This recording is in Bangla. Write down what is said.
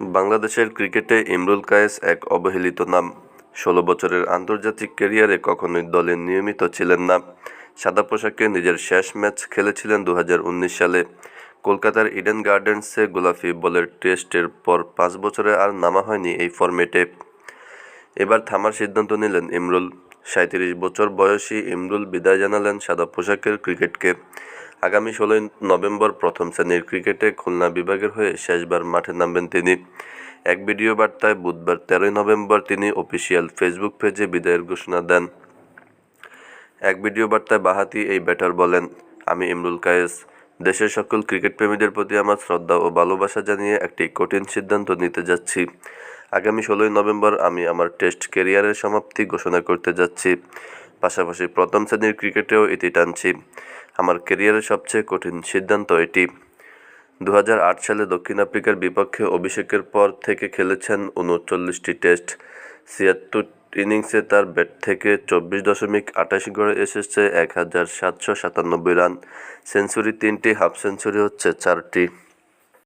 বাংলাদেশের ক্রিকেটে ইমরুল কায়েস এক অবহেলিত নাম। ষোলো বছরের আন্তর্জাতিক ক্যারিয়ারে কখনোই দলে নিয়মিত ছিলেন না। সাদা পোশাকে নিজের শেষ ম্যাচ খেলেছিলেন দু হাজার উনিশ সালে। কলকাতার ইডেন গার্ডেন্সে গোলাপি বলের টেস্টের পর পাঁচ বছরে আর নামা হয়নি এই ফরম্যাটে। এবার থামার সিদ্ধান্ত নিলেন ইমরুল। সাঁত্রিশ বছর বয়সী ইমরুল বিদায় জানালেন সাদা পোশাকের ক্রিকেটকে। আগামী ষোলোই নভেম্বর প্রথম শ্রেণির ক্রিকেটে খুলনা বিভাগের হয়ে শেষবার মাঠে নামবেন তিনি। এক ভিডিও বার্তায় বুধবার তেরোই নভেম্বর তিনি অফিসিয়াল ফেসবুক পেজে বিদায়ের ঘোষণা দেন। এক ভিডিও বার্তায় বাহাতি এই ব্যাটার বলেন, আমি ইমরুল কায়েস। দেশের সকল ক্রিকেট প্রেমীদের প্রতি আমার শ্রদ্ধা ও ভালোবাসা জানিয়ে একটি কঠিন সিদ্ধান্ত নিতে যাচ্ছি। আগামী ষোলোই নভেম্বর আমি আমার টেস্ট কেরিয়ারের সমাপ্তি ঘোষণা করতে যাচ্ছি। পাশাপাশি প্রথম শ্রেণির ক্রিকেটেও ইতি টানছি। আমার কেরিয়ারের সবচেয়ে কঠিন সিদ্ধান্ত এটি। দু হাজার আট সালে দক্ষিণ আফ্রিকার বিপক্ষে অভিষেকের পর থেকে খেলেছেন উনচল্লিশটি টেস্ট। ছিয়াত্তর ইনিংসে তার ব্যাট থেকে চব্বিশ দশমিক আঠাশ গড়ে এসেছে, এক হাজার সাতশো সাতানব্বই রান। সেঞ্চুরি তিনটি, হাফ সেঞ্চুরি হচ্ছে চারটি।